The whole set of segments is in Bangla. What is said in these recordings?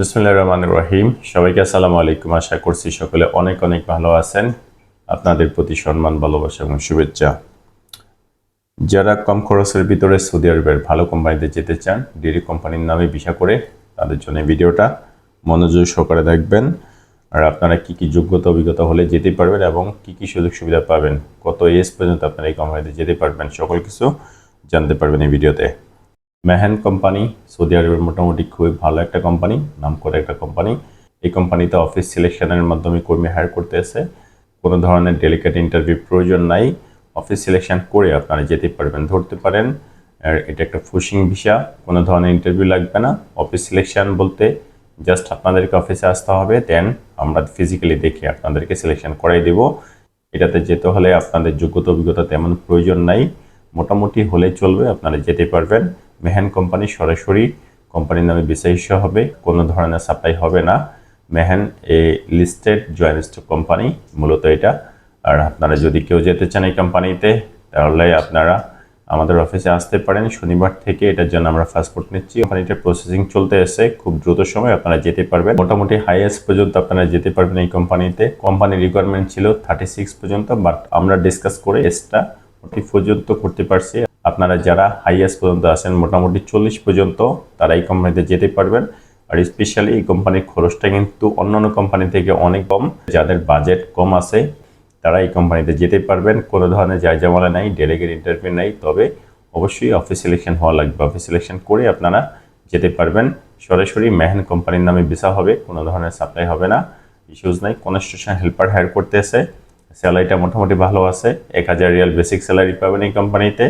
বিসমুল্লাহ রহমান রহিম। সবাইকে আসসালামু আলাইকুম। আশা করছি সকলে অনেক অনেক ভালো আছেন। আপনাদের প্রতি সম্মান, ভালোবাসা এবং শুভেচ্ছা। যারা কম খরচের ভিতরে সৌদি আরবের ভালো কোম্পানিতে যেতে চান ডিডি কোম্পানির নামে ভিসা করে তাদের জন্য ভিডিওটা মনোযোগ সহকারে দেখবেন। আর আপনারা কি কি যোগ্যতা, অভিজ্ঞতা হলে যেতে পারবেন এবং কি কি সুযোগ সুবিধা পাবেন, কত এজ পর্যন্ত আপনারা এই কোম্পানিতে যেতে পারবেন, সকল কিছু জানতে পারবেন এই ভিডিওতে। মেহান কোম্পানি সৌদি আরবের মোটামুটি খুবই ভালো একটা কোম্পানি নাম করে একটা কোম্পানি এই কোম্পানিতে অফিস সিলেকশনের মাধ্যমে কর্মী হায়ার করতে এসে কোনো ধরনের ডেলিকেট ইন্টারভিউ প্রয়োজন নাই। অফিস সিলেকশন করে আপনারা যেতে পারবেন, ধরতে পারেন। এটা একটা ফুশিং ভিসা কোনো ধরনের ইন্টারভিউ লাগবে না। অফিস সিলেকশন বলতে জাস্ট আপনাদেরকে অফিসে আসতে হবে দেন আমরা ফিজিক্যালি দেখে আপনাদেরকে সিলেকশন করাই দেব। এটাতে যেতে হলে আপনাদের যোগ্যতা অভিজ্ঞতা তেমন প্রয়োজন নাই। মোটামুটি হলে চলবে, আপনারা যেতে পারবেন। মেহান কোম্পানি সরাসরি কোম্পানির নামে বিশেষ হবে, কোনো ধরনের সাপ্লাই হবে না। মেহান a listed joint stock company মূলত এটা। আর আপনারা যদি কেউ যেতে চান এই কোম্পানিতে তাহলে আপনারা আমাদের অফিসে আসতে পারেন। শনিবার থেকে এটার জন্য আমরা পাসপোর্ট নিচ্ছি। কোম্পানিটার প্রসেসিং চলতে এসে খুব দ্রুত সময় আপনারা যেতে পারবেন। মোটামুটি হাইয়েস্ট পর্যন্ত আপনারা যেতে পারবেন এই কোম্পানিতে কোম্পানির রিকোয়ারমেন্ট ছিল থার্টি সিক্স পর্যন্ত বাট আমরা ডিসকাস করে এসটা পর্যন্ত করতে পারছি। আপনারা যারা হাইয়েস্ট পর্যন্ত আছেন, মোটামুটি চল্লিশ পর্যন্ত তারা এই কোম্পানিতে যেতে পারবেন। আর স্পেশালি এই কোম্পানির খরচটা কিন্তু অন্যান্য কোম্পানি থেকে অনেক কম। যাদের বাজেট কম আছে, তারা এই কোম্পানিতে যেতে পারবেন। কোনো ধরনের জায়জামালা নাই ডেলিগেট ইন্টারভিউ নাই। তবে অবশ্যই অফিস সিলেকশন হওয়া লাগবে। অফিস সিলেকশন করে আপনারা যেতে পারবেন। সরাসরি মেহেন কোম্পানির নামে ভিসা হবে, কোনো ধরনের সাপ্লাই হবে না। ইস্যুজ নাই কনস্ট্রাকশন হেল্পার হায়ার করতে এসে স্যালারিটা মোটামুটি ভালো আছে। এক হাজার রিয়াল বেসিক স্যালারি পাবেন এই কোম্পানিতে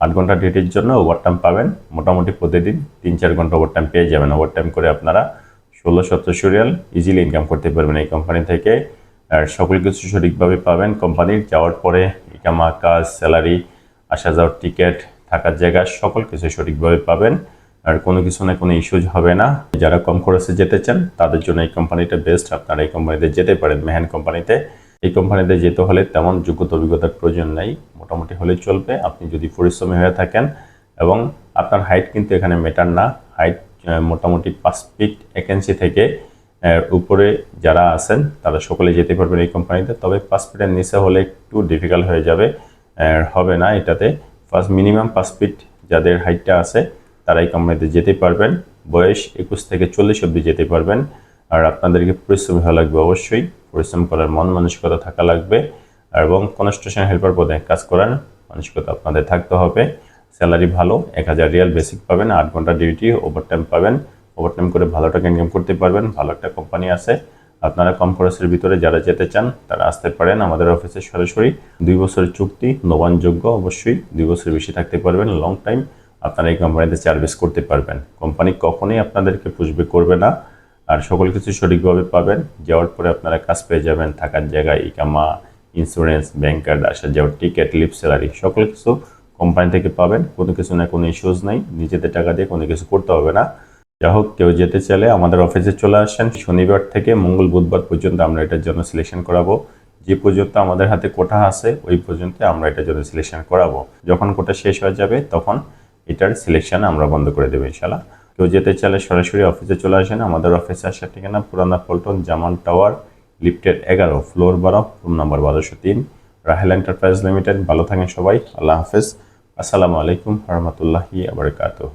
আট ঘণ্টা ডিউটির জন্য ওভারটাইম পাবেন। মোটামুটি প্রতিদিন তিন চার ঘণ্টা ওভারটাইম পেয়ে যাবেন। ওভারটাইম করে আপনারা ষোলো সতেরোশো রিয়াল ইজিলি ইনকাম করতে পারবেন এই কোম্পানি থেকে। আর সকল কিছু সঠিকভাবে পাবেন কোম্পানির যাওয়ার পরে ইকামা, কাজ স্যালারি আসা যাওয়ার টিকিট থাকার জায়গা সকল কিছু সঠিকভাবে পাবেন। আর কোনো কিছু না কোনো ইস্যুজ হবে না। যারা কম খরচে যেতে চান, তাদের জন্য এই কোম্পানিটা বেস্ট আপনারা এই কোম্পানিতে যেতে পারেন, মেহান কোম্পানিতে এই কোম্পানিতে যেতে হলে তেমন যোগ্যতা অভিজ্ঞতার প্রয়োজন নাই। মোটামুটি হলে চলবে। আপনি যদি পরিশ্রমী হয়ে থাকেন এবং আপনার হাইট কিন্তু এখানে মেটার না। হাইট মোটামুটি পাঁচ ফিট এক ইঞ্চি থেকে উপরে যারা আছেন, তারা সকলে যেতে পারবেন এই কোম্পানিতে তবে পাঁচ ফিটের নিচে হলে একটু ডিফিকাল্ট হয়ে যাবে। হবে না এটাতে। ফার্স্ট মিনিমাম পাঁচ ফিট যাদের হাইটটা আছে, তারা এই কোম্পানিতে যেতে পারবেন। বয়স একুশ থেকে চল্লিশ অবধি যেতে পারবেন। আর আপনাদেরকে পরিশ্রম হওয়া লাগবে অবশ্যই। পরিশ্রম করার মন মানসিকতা থাকা লাগবে। এবং কনস্ট্রাকশন হেল্পার পদে কাজ করার মানসিকতা আপনাদের থাকতে হবে। স্যালারি ভালো, এক হাজার রিয়াল বেসিক পাবেন, আট ঘণ্টা ডিউটি ওভারটাইম পাবেন। ওভারটাইম করে ভালো টাকা ইনকাম করতে পারবেন, ভালো একটা কোম্পানি আছে। আপনারা কম খরচের ভিতরে যারা যেতে চান, তারা আসতে পারেন আমাদের অফিসে সরাসরি। দুই বছরের চুক্তি নবায়নযোগ্য অবশ্যই দুই বছর বেশি থাকতে পারবেন লং টাইম আপনারা এই কোম্পানিতে সার্ভিস করতে পারবেন। কোম্পানি কখনোই আপনাদেরকে পুষবে করবে না। আর সকল কিছু সঠিকভাবে পাবেন। যাওয়ার পরে আপনারা কাজ পেয়ে যাবেন, থাকার জায়গায় ইকামা ইন্স্যুরেন্স ব্যাংক কার্ড আসা যাওয়ার টিকিট লিপ স্যালারি সকল কিছু কোম্পানি থেকে পাবেন। কোনো কিছু না, কোনো ইস্যুজ নাই। নিজেদের টাকা দিয়ে কোনো কিছু করতে হবে না। যা হোক, কেউ যেতে চাইলে আমাদের অফিসে চলে আসেন। শনিবার থেকে মঙ্গল, বুধবার পর্যন্ত আমরা এটার জন্য সিলেকশন করাবো। যে পর্যন্ত আমাদের হাতে কোটা আছে, ওই পর্যন্ত আমরা এটার জন্য সিলেকশন করাবো। যখন কোটা শেষ হয়ে যাবে, তখন এটার সিলেকশন আমরা বন্ধ করে দেবো ইনশাল্লাহ কেউ যেতে চাইলে সরাসরি অফিসে চলে আসেন। আমাদের অফিসে আসার ঠিকানা পুরানা পল্টন জামান টাওয়ার লিফটের এগারো, ফ্লোর বারো রুম নাম্বার বারোশো তিন, রাহেল এন্টারপ্রাইজ লিমিটেড, ভালো থাকেন সবাই, আল্লাহ হাফেজ। আসসালামু আলাইকুম রহমতুল্লাহি আবরকাতহ